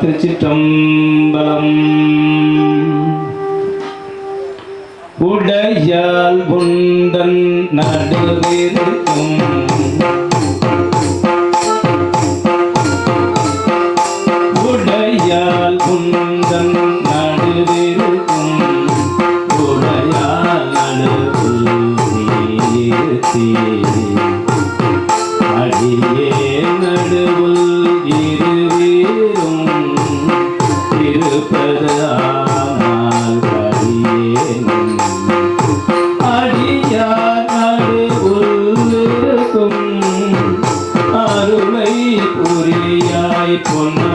திருச்சிற்றம்பலம். உடையால் புந்தன் நடுவிருக்கும் உடையால் புந்தன் con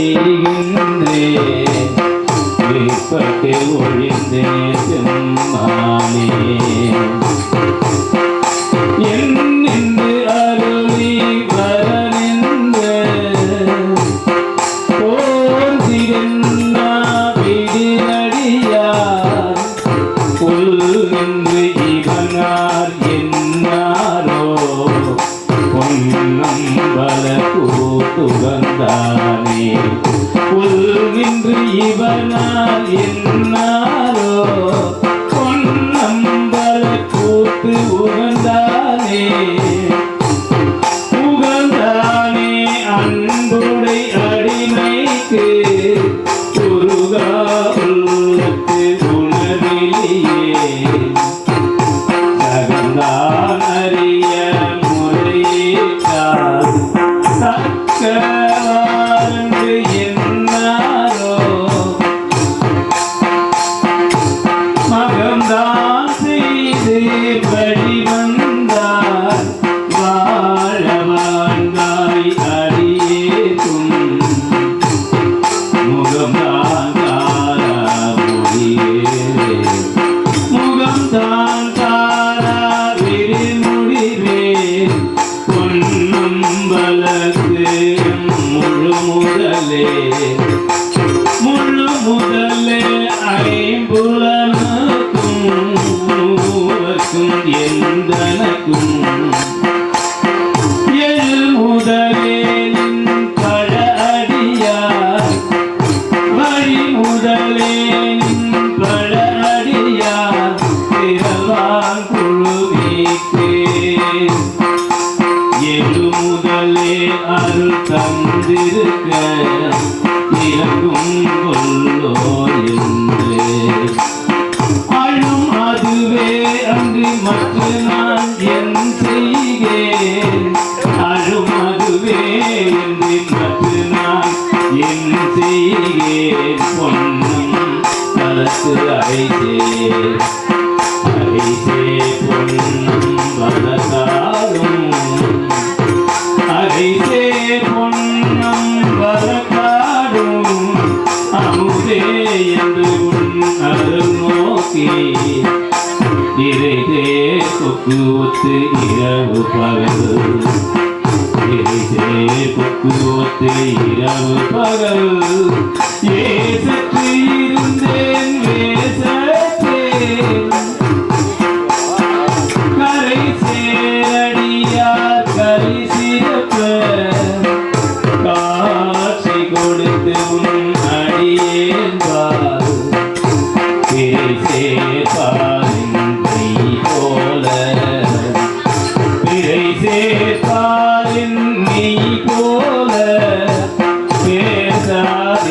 ஏவல் செய்கின்றே ஒழிந்தே செம்மானே என்னென்று அருளி வரனின்ற போர் திறன்னா விடினடியார் உள் இவனார் முழு முதலே முழு முதலே ஐம்புலனுக்கும் எந்தனக்கும் எழு முதலே அருள் தந்திருக்க இறங்கும் கொல்லோ என்று. அழும் அதுவே அங்கு மற்ற நான் என் செய்கேன். அழும் அதுவே என்று மற்ற நான் என் செய்கேன். பொன்னும் தலத்து அழைத்தே அழைத்தே பொன்னும் வளர்த்தாலும் இறைதே கொக்கு ஒத்து இரவு பகல். இறைதே கொக்கு ஒத்து இரவு பகல். ஏ சற்று இருந்தேன்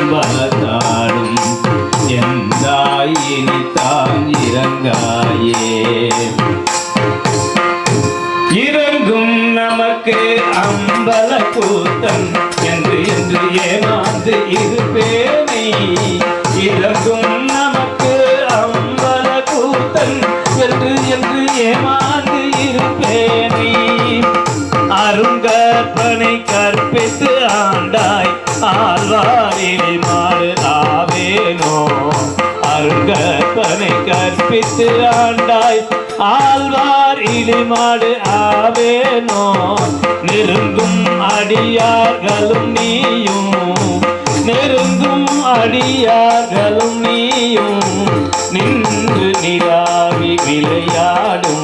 பொன்னும்பத்தாடும் எந்தாயினி தான் இறங்காயே இறங்கும் நமக்கு அம்பல கூத்தன் என்று என்று ஏமாந்து இருப்பேனை இறங்கும் நமக்கு அம்பல கூத்தன் என்று என்று ஏமாந்து இருப்பேனை கற்பித்து ஆண்டாய் ஆழ்வார் இடிமாடு ஆவேனோ. நெருங்கும் அடியார்களும் நீயும். நெருங்கும் அடியார்களும் நீயும். நின்று நிலாவி விளையாடும்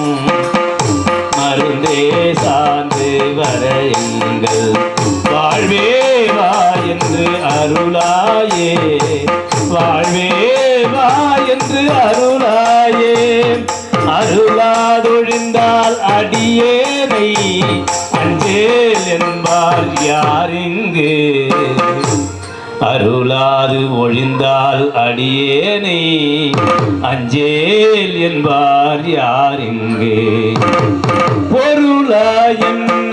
அருளாதொழிந்தால் அடியேனை அஞ்சேல் என்பால் யாரிங்கு? அருளாது ஒழிந்தால் அடியேனை அஞ்சேல் என்பார் யாரிங்கே? பொருளாயின்